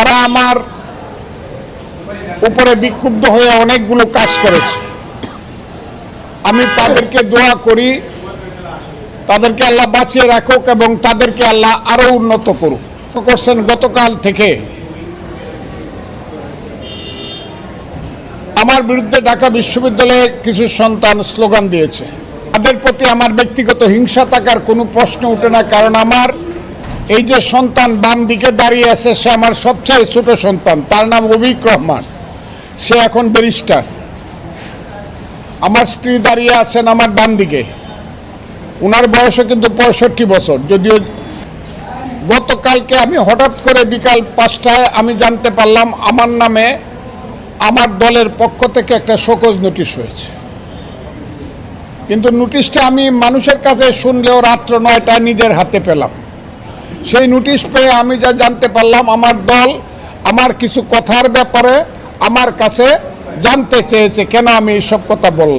তারা আমার উপরে বিক্ষুব্ধ হয়ে অনেকগুলো কাজ করেছে। আমি তাদেরকে দোয়া করি, তাদেরকে আল্লাহ বাঁচিয়ে রাখুক এবং তাদেরকে আল্লাহ আরও উন্নত করুক। করছেন গতকাল থেকে। আমার বিরুদ্ধে ঢাকা বিশ্ববিদ্যালয়ে কিছু সন্তান স্লোগান দিয়েছে। তাদের প্রতি আমার ব্যক্তিগত হিংসা থাকার কোনো প্রশ্ন ওঠে না, কারণ আমার এই যে সন্তান বাম দিকে দাঁড়িয়ে আছে, সে আমার সবচেয়ে ছোট সন্তান। তার নাম অভিক রহমান। সে এখন ব্যারিস্টার। আমার স্ত্রী দাঁড়িয়ে আছেন আমার ডান দিকে। ওনার বয়সও কিন্তু পঁয়ষট্টি বছর। যদিও গতকালকে আমি হঠাৎ করে বিকাল পাঁচটায় আমি জানতে পারলাম, আমার নামে আমার দলের পক্ষ থেকে একটা শোকজ নোটিশ হয়েছে। কিন্তু নোটিশটা আমি মানুষের কাছে শুনলেও রাত্র নয়টায় নিজের হাতে পেলাম। সেই নোটিশ পেয়ে আমি যা জানতে পারলাম, আমার দল আমার কিছু কথার ব্যাপারে আমার কাছে জানতে চেয়েছে। কেন আমি এইসব কথা বললাম?